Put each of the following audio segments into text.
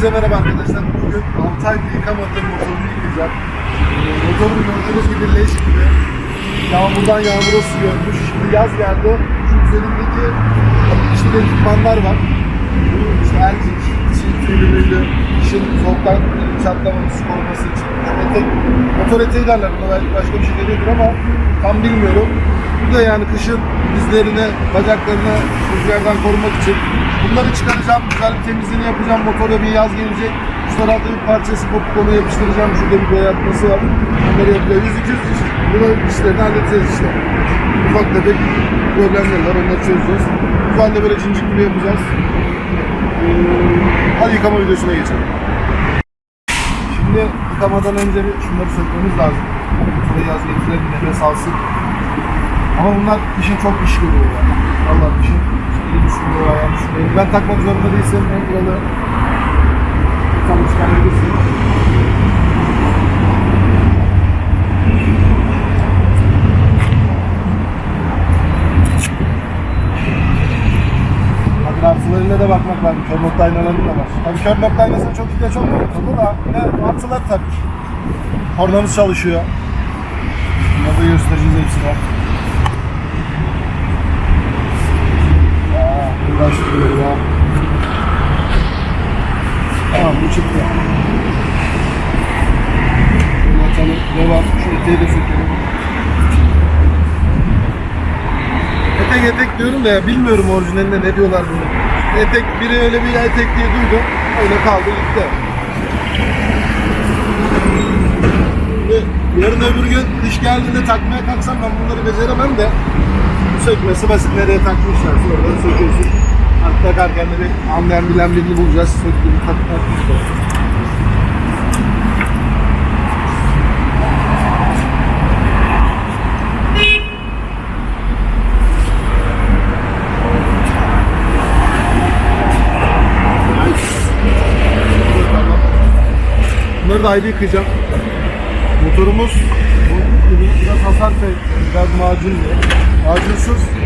Hepinize merhaba arkadaşlar. Bugün 6 aydır yıkamadığım motorumu yıkayacağım. Ee, Motorum gördüğünüz gibi leş gibi. Yağmurdan yağmura su görmüş. Şimdi yaz geldi. Şu üzerindeki işte ekipmanlar var. Bu işte elcik, çiğ tüylü işin soğuktan çatlamaması koruması için. Etek, motor eteği derler buna belki başka bir şey deniyordur ama tam bilmiyorum. Bu da yani kışın dizlerine, bacaklarına rüzgardan korumak için. Bunları çıkaracağım, güzel bir temizliğini yapacağım. Motora bir yaz gelecek. Şu tarafta bir parçası kopuk onu yapıştıracağım. Şurada bir boyatması var. Onları yapacağız. 100 200 iş. Bunların işlerini halledeceğiz işte. Ufak tefek problemler var. Onları çözeceğiz. Şu anda böyle cincik gibi yapacağız. Ee, hadi yıkama videosuna geçelim. Şimdi yıkamadan önce bir şunları sökmemiz lazım. Motora yaz getirelim, nefes alsın. Ama bunlar kışın çok iş görüyor yani. Vallahi kışın iyi düşünüyor, ayağını düşünüyor. Ben takmak zorunda değilsem en kralı tam çıkarabilirsin. Tabii artılarıyla da bakmak lazım. Kör nokta aynaları da var. Tabii kör nokta aynasına çok ihtiyaç olmuyor. Tabii da yine artılar tabii. Kornamız çalışıyor. Bunları da göstereceğiz hepsine. Aa, uğraştırıyor ya. Tamam bu çıktı. Bunu açalım. Devam. Şu eteği de sökelim. Etek etek diyorum da ya bilmiyorum orijinalinde ne diyorlar bunu. Etek biri öyle bir etek diye duydum. Öyle kaldı gitti. Yarın öbür gün kış geldiğinde takmaya kalksam ben bunları beceremem de bu sökmesi basit nereye takmışlar sonradan söküyorsun. Artık takarken de bir anlayan bilen birini bulacağız. Söktüğünü takmak işte. Bunları da ayrı yıkayacağım. Motorumuz bu biraz hasar ve biraz macunlu. Macunsuz.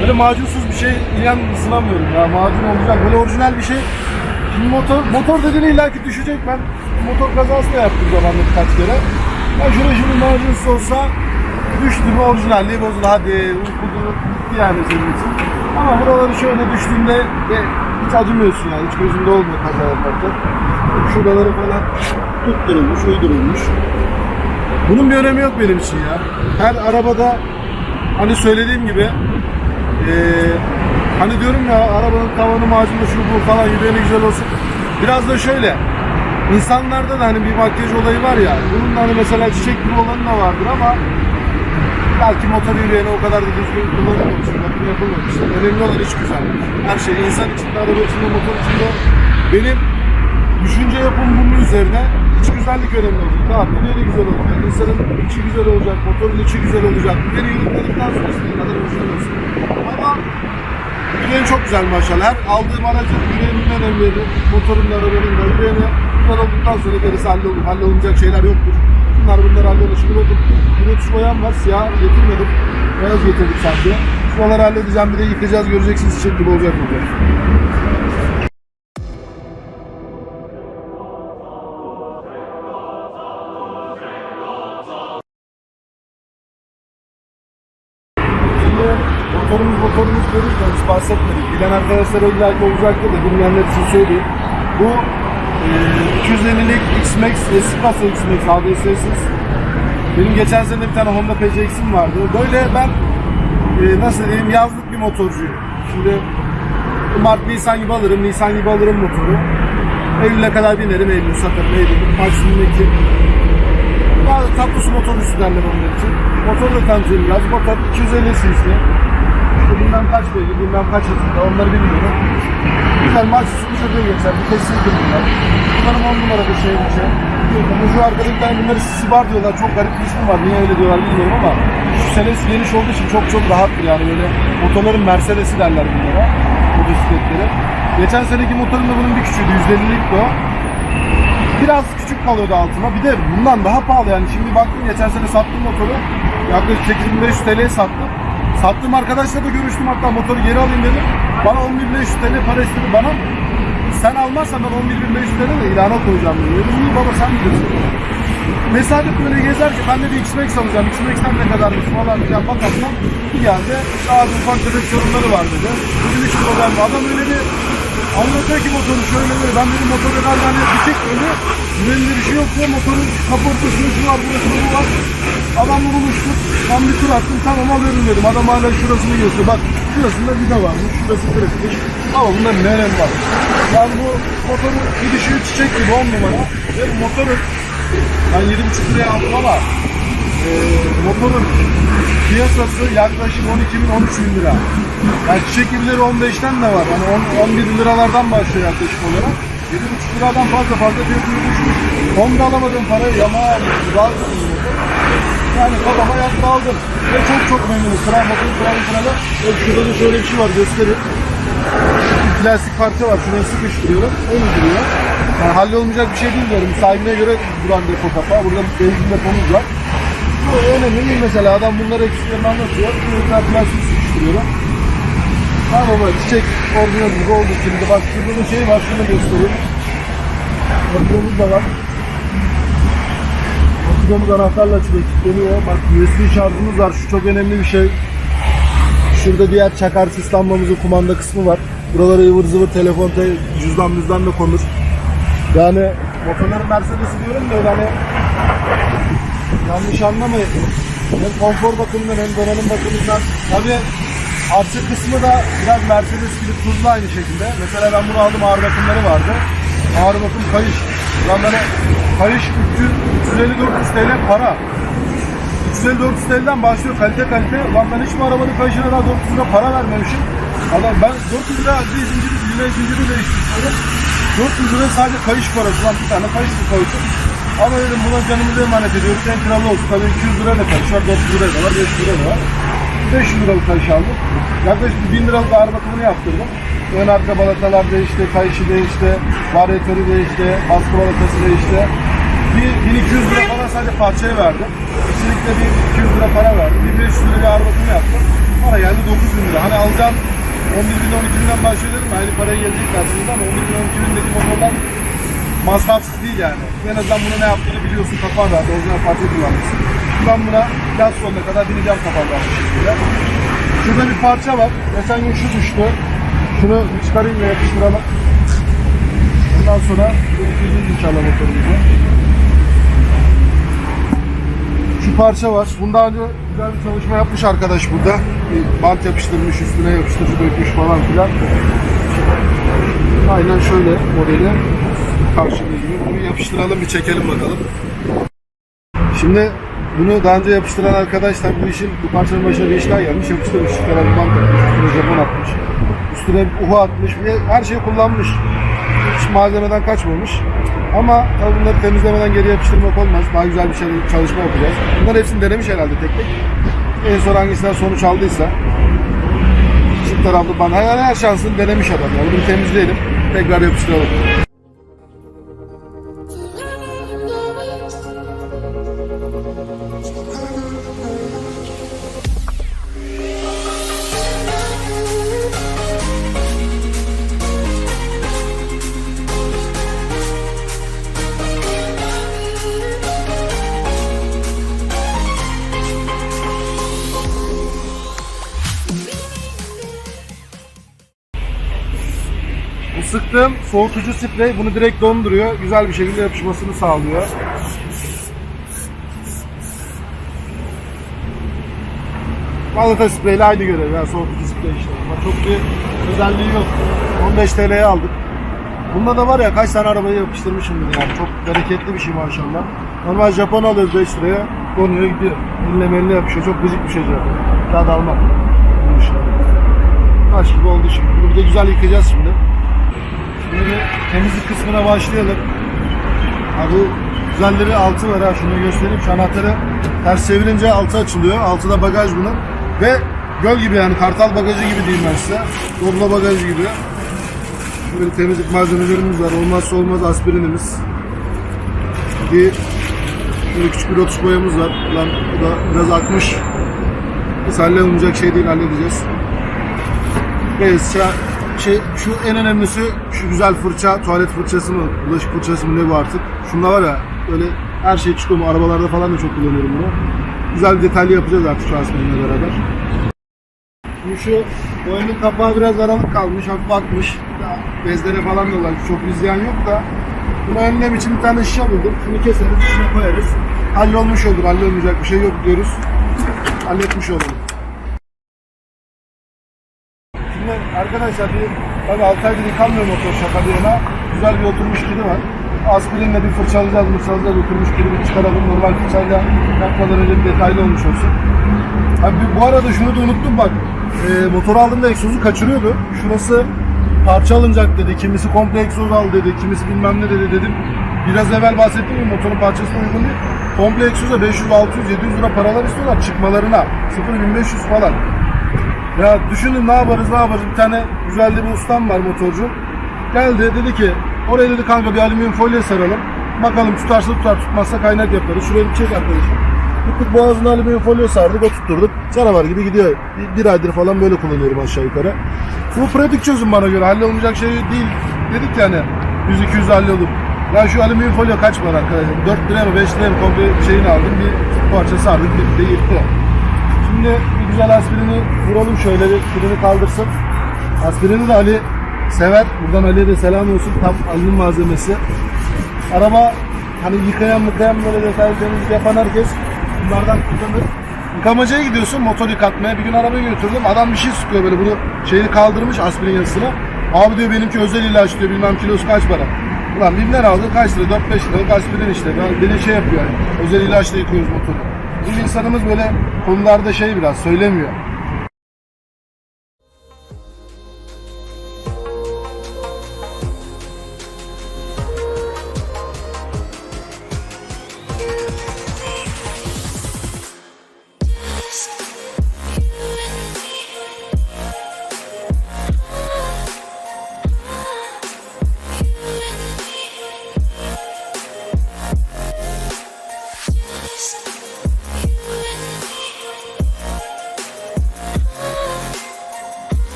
Böyle macunsuz bir şey inan ısınamıyorum ya. Macun olacak. Böyle orijinal bir şey. Şimdi motor, motor dediğine illa ki düşecek. Ben motor kazası da yaptım zamanında birkaç kere. Ya şurada şimdi macunsuz olsa düştü mü orijinalliği bozuldu. Hadi uykudu bitti yani senin için. Ama buraları şöyle düştüğünde ve hiç acımıyorsun yani. Hiç gözünde olmuyor kaza yaparken. Şuraları falan tutturulmuş, uydurulmuş. Bunun bir önemi yok benim için ya. Her arabada hani söylediğim gibi eee, hani diyorum ya arabanın tavanı macunu şu bu falan yüreğine güzel olsun. Biraz da şöyle insanlarda da hani bir makyaj olayı var ya bunun da hani mesela çiçek gibi olanı da vardır ama belki motor yüreğine o kadar da düzgün kullanılmamış, bakım yapılmamış. Önemli olan iç güzellik. Her şey insan içinde, araba içinde, motor içinde benim düşünce yapım bunun üzerine iç güzellik önemli olacak. Tamam yüreği güzel olacak, insanın içi güzel olacak, motorun içi güzel olacak. Beni yürütmedikten sonra istediği kadar orijinal olsun. Ama yüreğin çok güzel maşallah. Her aldığım aracın yüreğinin önemli, motorun da arabanın da yüreğine bunlar olduktan sonra gerisi hallolur. Hallolunacak şeyler yoktur. Bunlar bunlar hallolur. Şimdi bakın Brutus boyam var, siyah getirmedim. Beyaz getirdik sanki. Şuraları halledeceğim bir de yıkayacağız göreceksiniz çiçek gibi olacak burada. Hiç bahsetmedik. Bilen arkadaşlar illa ki olacaktır da bilmeyenler için söyleyeyim. Bu e, 250'lik X-Max, Espresso X-Max ABS'siz. Benim geçen sene bir tane Honda PCX'im vardı. Böyle ben e, nasıl diyeyim yazlık bir motorcuyum. Şimdi Mart, Nisan gibi alırım, Nisan gibi alırım motoru. Eylül'e kadar binerim, Eylül satarım, Eylül, Ekim. Bazı tatlı su motorcusu derler onun için. Motoru da tanıtayım biraz. Motor 250 cc. İşte bilmem kaç beygir, bilmem kaç hızında onları bilmiyorum. Güzel maç sıkıştırdığı geçer. Vitessizdir bunlar. Bunların 10 numarada şey bir şey. Bu şu arkada bir tane bunları Sibar diyorlar. Çok garip bir ismi var. Niye öyle diyorlar bilmiyorum ama şu selesi geniş olduğu için çok çok rahattır yani böyle motorların Mercedes'i derler bunlara. Motosikletlere. Geçen seneki motorun da bunun bir küçüğüydü. 150'likti o biraz küçük kalıyordu altına. Bir de bundan daha pahalı yani. Şimdi baktım geçen sene sattım motoru. Yaklaşık 8500 TL'ye sattım. Sattığım arkadaşla da görüştüm hatta motoru geri alayım dedim. Bana 10500 TL para istedi bana. sen almazsan ben 11.500 lira da ilana koyacağım dedi. Dedim iyi baba sen bilirsin. Mesafet böyle gezerken ben de bir X-Max alacağım. X-Max'ten ne kadarmış falan filan bakarsam bir. İşte abi ufak tefek sorunları var dedi. Dedim hiç problem. Adam öyle bir anlatıyor ki motoru şöyle böyle. Ben dedim motoru bir tek öyle. Üzerinde bir şey yok diye motorun kaportasında şu var burası bu var. Adamla buluştuk. Ben bir tur attım tamam alıyorum dedim. Adam hala şurasını gösteriyor. Bak şurasında vida varmış. Şurası kırıkmış. Ama bunların ne önemi var? Yani bu motorun gidişi çiçek gibi on numara. Ve bu motorun ben 7,5 liraya aldım ama e, motorun piyasası yaklaşık 12 bin 13 bin lira. Yani çiçek gibileri 15'ten de var. Yani 10, 11 liralardan başlıyor yaklaşık olarak. 7,5 liradan fazla fazla fiyatını düşmüş. Honda alamadığım parayı güzel bir motor. Yani kafama yattı aldım. Ve çok çok memnunum. Kral motoru kral kralı. Ve şurada da şöyle bir şey var göstereyim. Bir plastik parça var. Şuraya sıkıştırıyorum. Onu duruyor. Yani hallolmayacak bir şey değil diyorum. Sahibine göre duran depo kapağı. Burada benzin depomuz var. Bu önemli değil mesela. Adam bunları eksiklerini anlatıyor. Bir plastik sıkıştırıyorum. Ha baba çiçek orijinal gibi oldu şimdi. Bak şurada da şey var. Şunu göstereyim. Motorumuz da var. Motorumuz anahtarla. Kilitleniyor. Bak USB şarjımız var. Şu çok önemli bir şey. Şurada diğer çakarsız lambamızın kumanda kısmı var. Buralara ıvır zıvır telefon, te cüzdan müzdan da konur. Yani motorların Mercedes'i diyorum da öyle hani yanlış anlamayın. Hem konfor bakımından hem donanım bakımından. Tabi arka kısmı da biraz Mercedes gibi tuzlu aynı şekilde. Mesela ben bunu aldım ağır bakımları vardı. Ağır bakım kayış. Ben böyle kayış 300, 350 TL para. 350 400 TL'den başlıyor kalite kalite. Ulan ben hiç bu arabanın kayışına daha 400 lira para vermemişim. Adam ben 400 lira bir zinciri, yine zinciri değiştiriyorum. 400 lira sadece kayış parası. Lan bir tane kayış bir kayışı. Ama dedim buna canımızı emanet ediyoruz. En kralı olsun. Tabii 200 lira da kayış var, 400 lira da var, 500 lira da var. 500 liralık kayış aldım. Yaklaşık 1000 liralık ağır bakımını yaptırdım. Ön arka balatalar değişti, kayışı değişti, varyatörü değişti, baskı balatası değişti. Bir 1200 lira falan sadece parçaya verdim. Kesinlikle bir 200 lira para verdim. Bir 500 lira bir ağır bakım yaptım. Para geldi 9000 lira. Hani alacağım 11 bin 12 binden başlıyorum. Aynı paraya gelecek aslında ama 11 bin 12 bindeki motordan masrafsız değil yani. En azından bunu ne yaptığını biliyorsun kafan rahat. Orijinal parça kullanmışsın. Ben buna yaz sonuna kadar bineceğim kafam rahat. Şurada bir parça var. Geçen gün şu düştü. Şunu çıkarayım ve yapıştıralım. Ondan sonra yürüteceğiz inşallah motorumuzu. Şu parça var. Bundan önce güzel bir çalışma yapmış arkadaş burada. Bir bant yapıştırmış, üstüne yapıştırıcı dökmüş falan filan. Aynen şöyle modeli. Gibi. Bunu yapıştıralım bir çekelim bakalım. Şimdi bunu daha önce yapıştıran arkadaşlar bu işin bu parçanın başına bir işler gelmiş yapıştırmış. Üstüne bir bant atmış, üstüne Japon atmış. Üstüne uhu atmış. Her şeyi kullanmış. Hiç malzemeden kaçmamış. Ama tabii bunları temizlemeden geri yapıştırmak olmaz. Daha güzel bir şey çalışma yapacağız. Bunların hepsini denemiş herhalde tek tek. En son hangisinden sonuç aldıysa çift taraflı bana her şansını denemiş adam. Yani bunu temizleyelim. Tekrar yapıştıralım. Soğutucu sprey bunu direkt donduruyor. Güzel bir şekilde yapışmasını sağlıyor. Balata spreyle aynı görev ya soğutucu sprey işte. Ama çok bir özelliği yok. 15 TL'ye aldık. Bunda da var ya kaç tane arabayı yapıştırmışım yani. Çok bereketli bir şey maşallah. Normal Japon alıyoruz 5 liraya. Donuyor gidiyor. Elle melle yapışıyor. Çok gıcık bir şey Japon. Almam. Bu işler. Taş gibi oldu şimdi. Bunu bir de güzel yıkayacağız şimdi. Temizlik kısmına başlayalım. Ha bu güzelleri altı var ha şunu göstereyim. Şu anahtarı ters çevirince altı açılıyor. Altı da bagaj bunun. Ve göl gibi yani kartal bagajı gibi diyeyim ben size. Doblo bagaj gibi. Böyle temizlik malzemelerimiz var. Olmazsa olmaz aspirinimiz. Bir böyle küçük bir rotuş boyamız var. Lan bu da biraz akmış. Biz hallolmayacak şey değil halledeceğiz. Ça- şey şu en önemlisi şu güzel fırça, tuvalet fırçası mı, bulaşık fırçası mı ne bu artık. Şunda var ya böyle her şey çıkıyor mu? Arabalarda falan da çok kullanıyorum bunu. Güzel detaylı yapacağız artık şu aspirinle beraber. Şimdi şu boyanın kapağı biraz aralık kalmış, hafif atmış. Ya, Bezlere falan da var. Çok izleyen yok da. Bunu önlem için bir tane şişe buldum. Şunu keseriz, içine koyarız. Hallolmuş olur, hallolmayacak bir şey yok diyoruz. Halletmiş olalım. Şimdi arkadaşlar bir tabii 6 aydır yıkanmıyor motor şaka yana. Güzel bir oturmuş kili var. Aspirinle bir fırçalayacağız, fırçalayacağız, oturmuş kili çıkaralım. Normal fırçayla yapmadan önce bir detaylı olmuş olsun. Abi bu arada şunu da unuttum bak. E, motor aldığımda egzozu kaçırıyordu. Şurası parça alınacak dedi. Kimisi komple egzoz al dedi. Kimisi bilmem ne dedi dedim. Biraz evvel bahsettim ya motorun parçasına uygun değil. Komple egzoza 500, 600, 700 lira paralar istiyorlar çıkmalarına. 0500 falan. Ya düşünün ne yaparız ne yaparız. Bir tane güzel de bir ustam var motorcu. Geldi dedi ki oraya dedi kanka bir alüminyum folyo saralım. Bakalım tutarsa tutar tutmazsa kaynak yaparız. Şuraya bir çek arkadaşım. Tuttuk boğazına alüminyum folyo sardık o tutturduk. Canavar gibi gidiyor. Bir, bir aydır falan böyle kullanıyorum aşağı yukarı. Bu pratik çözüm bana göre. Hallolmayacak şey değil. Dedik yani 100-200 hallolur. Ya şu alüminyum folyo kaç para arkadaşlar? 4 liraya mı 5 liraya mı komple şeyini aldım. Bir parça sardık bir de yırttı. Şimdi bir güzel aspirini vuralım şöyle bir pilini kaldırsın. Aspirini de Ali sever. Buradan Ali'ye de selam olsun. Tam Ali'nin malzemesi. Araba hani yıkayan mıkayan böyle detaylı yapan herkes bunlardan kullanır. Yıkamacaya gidiyorsun motor yıkatmaya. Bir gün arabayı götürdüm. Adam bir şey sıkıyor böyle bunu şeyini kaldırmış aspirin yazısına. Abi diyor benimki özel ilaç diyor bilmem kilosu kaç para. Ulan bilmem aldı kaç lira 4-5 lira aspirin işte. Ben, beni şey yapıyor yani. Özel ilaçla yıkıyoruz motoru. Bizim insanımız böyle konularda şey biraz söylemiyor.